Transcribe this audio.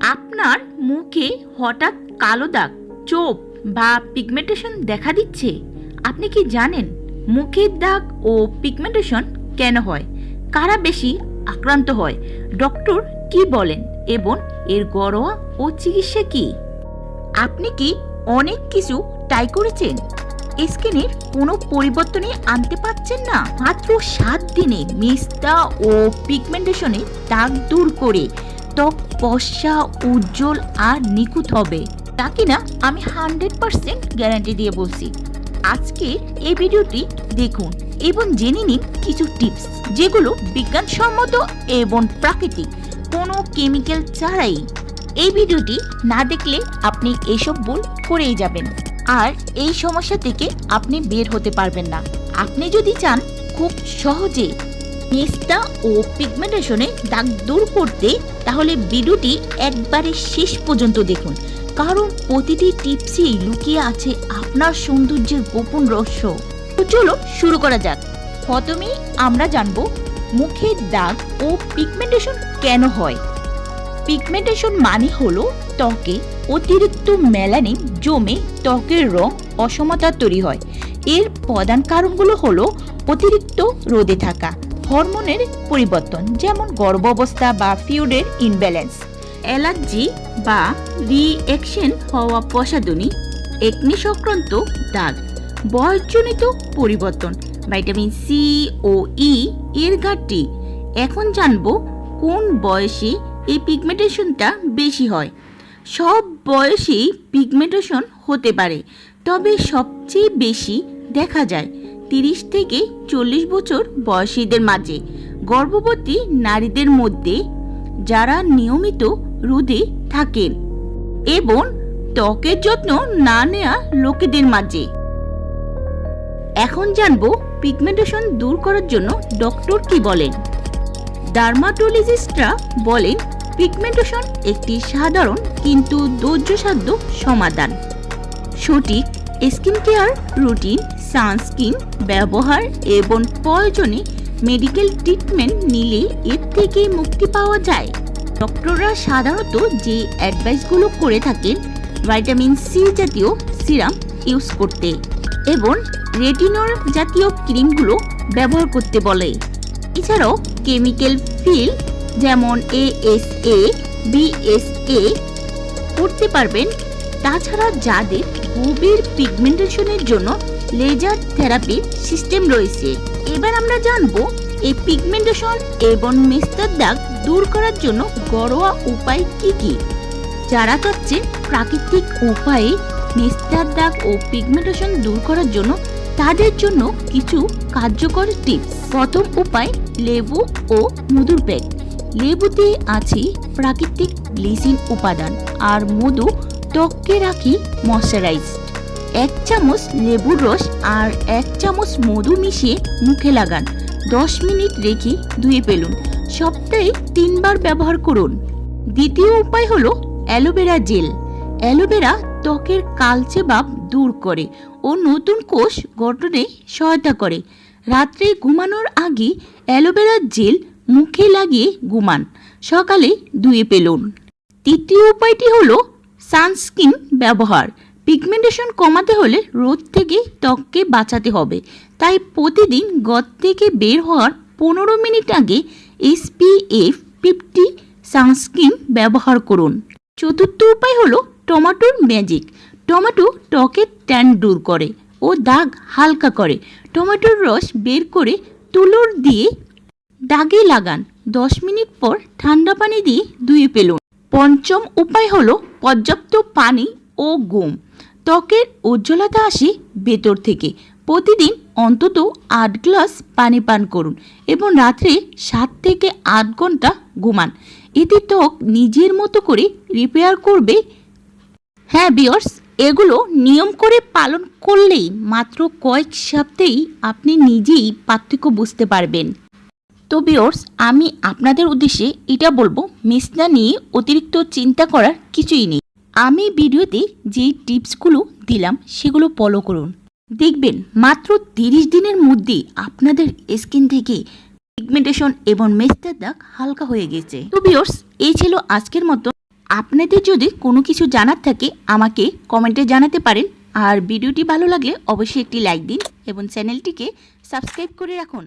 আপনার মুখে হঠাৎ কালো দাগ, চোপ বা পিগমেন্টেশন দেখা দিচ্ছে। আপনি কি জানেন মুখের দাগ ও পিগমেন্টেশন কেন হয়? কারা বেশি আক্রান্ত হয়? ডক্টর কি বলেন এবং এর গড়োয়া ও চিকিৎসা কি? আপনি কি অনেক কিছু ট্রাই করেছেন? স্কিনের কোনো পরিবর্তনই আনতে পারছেন না? মাত্র সাত দিনে মেস্তা ও পিগমেন্টেশনের দাগ দূর করে ত্বক ফর্সা উজ্জ্বল আর নিখুঁত হবে। তা কিনা আমি হান্ড্রেড পার্সেন্ট গ্যারান্টি দিয়ে বলছি। আজকে এই ভিডিওটি দেখুন এবং জেনে নিন কিছু টিপস, যেগুলো বিজ্ঞানসম্মত এবং প্রাকৃতিক, কোনো কেমিক্যাল ছাড়াই। এই ভিডিওটি না দেখলে আপনি এসব ভুল করেই যাবেন আর এই সমস্যা থেকে আপনি বের হতে পারবেন না। আপনি যদি চান খুব সহজে মেস্তা ও পিগমেন্টেশনে দাগ দূর করতে তাহলে ভিডিওটি একবারে শেষ পর্যন্ত দেখুন। কারণ প্রতিটি টিপসেই লুকিয়ে আছে আপনার সৌন্দর্যের গোপন রহস্য। তো চলো শুরু করা যাক। প্রথমেই আমরা জানব মুখের দাগ ও পিগমেন্টেশন কেন হয়। পিগমেন্টেশন মানে হলো ত্বকে অতিরিক্ত মেলানিন জমে ত্বকের রং অসমতা তৈরি হয়। এর প্রধান কারণগুলো হলো অতিরিক্ত রোদে থাকা হরমোনের পরিবর্তন, যেমন গর্ভাবস্থা বা ফিউডের ইনব্যালেন্স অ্যালার্জি বা রিঅ্যাকশন হওয়া প্রসাধনী একনি সংক্রান্ত দাগ, বয়সজনিত পরিবর্তন ভাইটামিন সি ও ই এর ঘাটতি। এখন জানব কোন বয়সে এই পিগমেন্টেশনটা বেশি হয়। সব বয়সেই পিগমেন্টেশন হতে পারে, তবে সবচেয়ে বেশি দেখা যায় তিরিশ থেকে চল্লিশ বছর বয়সীদের মাঝে, গর্ভবতী নারীদের মধ্যে যারা নিয়মিত রোদে থাকেন এবং ত্বকের যত্ন না নেওয়া লোকেদের মাঝে। এখন জানব পিগমেন্টেশন দূর করার জন্য ডক্টর কি বলেন। ডার্মাটোলজিস্টরা বলেন পিগমেন্টেশন একটি সাধারণ কিন্তু ধৈর্যসাধ্য সমাধান। সঠিক স্কিন কেয়ার রুটিন সানস্ক্রিন ব্যবহার এবং প্রয়োজনে মেডিকেল ট্রিটমেন্ট নিলে এর থেকে মুক্তি পাওয়া যায়। ডক্টররা সাধারণত যে অ্যাডভাইসগুলো করে থাকেন, ভাইটামিন সি জাতীয় সিরাম ইউজ করতে এবং রেটিনল জাতীয় ক্রিমগুলো ব্যবহার করতে বলে। এছাড়াও কেমিক্যাল ফিল যেমন এএসএ বিএসএ করতে পারবেন। তাছাড়া যাদের গভীর পিগমেন্টেশনের জন্য লেজার থেরাপির সিস্টেম রয়েছে। এবার আমরা জানব এই পিগমেন্টেশন এবং মেস্তার দাগ দূর করার জন্য ঘরোয়া উপায় কি কি। যারা চাচ্ছে প্রাকৃতিক উপায়ে মেস্তার দাগ ও পিগমেন্টেশন দূর করার জন্য তাদের জন্য কিছু কার্যকর টিপস প্রথম উপায়, লেবু ও মধুর প্যাক লেবুতে আছে প্রাকৃতিক গ্লিসিন উপাদান। আর মধু ত্বককে রাখি ময়শ্চারাইজড এক চামচ লেবুর রস আর এক চামচ মধু মিশিয়ে মুখে লাগান। দশ মিনিট রেখে ধুয়ে ফেলুন। সপ্তাহে তিনবার ব্যবহার করুন। দ্বিতীয় উপায় হলো অ্যালোভেরা জেল। অ্যালোভেরা ত্বকের কালচে ভাব দূর করে ও নতুন কোষ গঠনে সহায়তা করে। রাত্রে ঘুমানোর আগে অ্যালোভেরা জেল মুখে লাগিয়ে ঘুমান। সকালে ধুয়ে পেলুন তৃতীয় উপায়টি হলো সানস্ক্রিন ব্যবহার। পিগমেন্টেশন কমাতে হলে রোদ থেকে ত্বককে বাঁচাতে হবে। তাই প্রতিদিন গদ থেকে বের হওয়ার পনেরো মিনিট আগে এসপিএফ ফিফটি সানস্ক্রিন ব্যবহার করুন। চতুর্থ উপায় হলো টমেটোর ম্যাজিক টমেটো ত্বকের ট্যান দূর করে ও দাগ হালকা করে। টমেটোর রস বের করে তুলোর দিয়ে দাগে লাগান। দশ মিনিট পর ঠান্ডা পানি দিয়ে ধুয়ে ফেলুন। পঞ্চম উপায় হলো পর্যাপ্ত পানি ও ঘুম। ত্বকের উজ্জ্বলতা আসে ভেতর থেকে। প্রতিদিন অন্তত আট গ্লাস পানি পান করুন এবং রাত্রে সাত থেকে আট ঘণ্টা ঘুমান। এতে ত্বক নিজের মতো করে রিপেয়ার করবে। হ্যাঁ বিয়র্স এগুলো নিয়ম করে পালন করলেই মাত্র কয়েক সপ্তাহেই আপনি নিজেই পার্থক্য বুঝতে পারবেন। তো বিয়র্স আমি আপনাদের উদ্দেশ্যে এটা বলব, মেসনা নিয়ে অতিরিক্ত চিন্তা করার কিছুই নেই। আমি ভিডিওতে যেই টিপসগুলো দিলাম সেগুলো ফলো করুন। দেখবেন মাত্র তিরিশ দিনের মধ্যে আপনাদের স্কিন থেকে পিগমেন্টেশন এবং মেস্তার দাগ হালকা হয়ে গেছে। তো বিয়র্স এই ছিল আজকের মতো। আপনাদের যদি কোনো কিছু জানার থাকে আমাকে কমেন্টে জানাতে পারেন। আর ভিডিওটি ভালো লাগলে অবশ্যই একটি লাইক দিন এবং চ্যানেলটিকে সাবস্ক্রাইব করে রাখুন।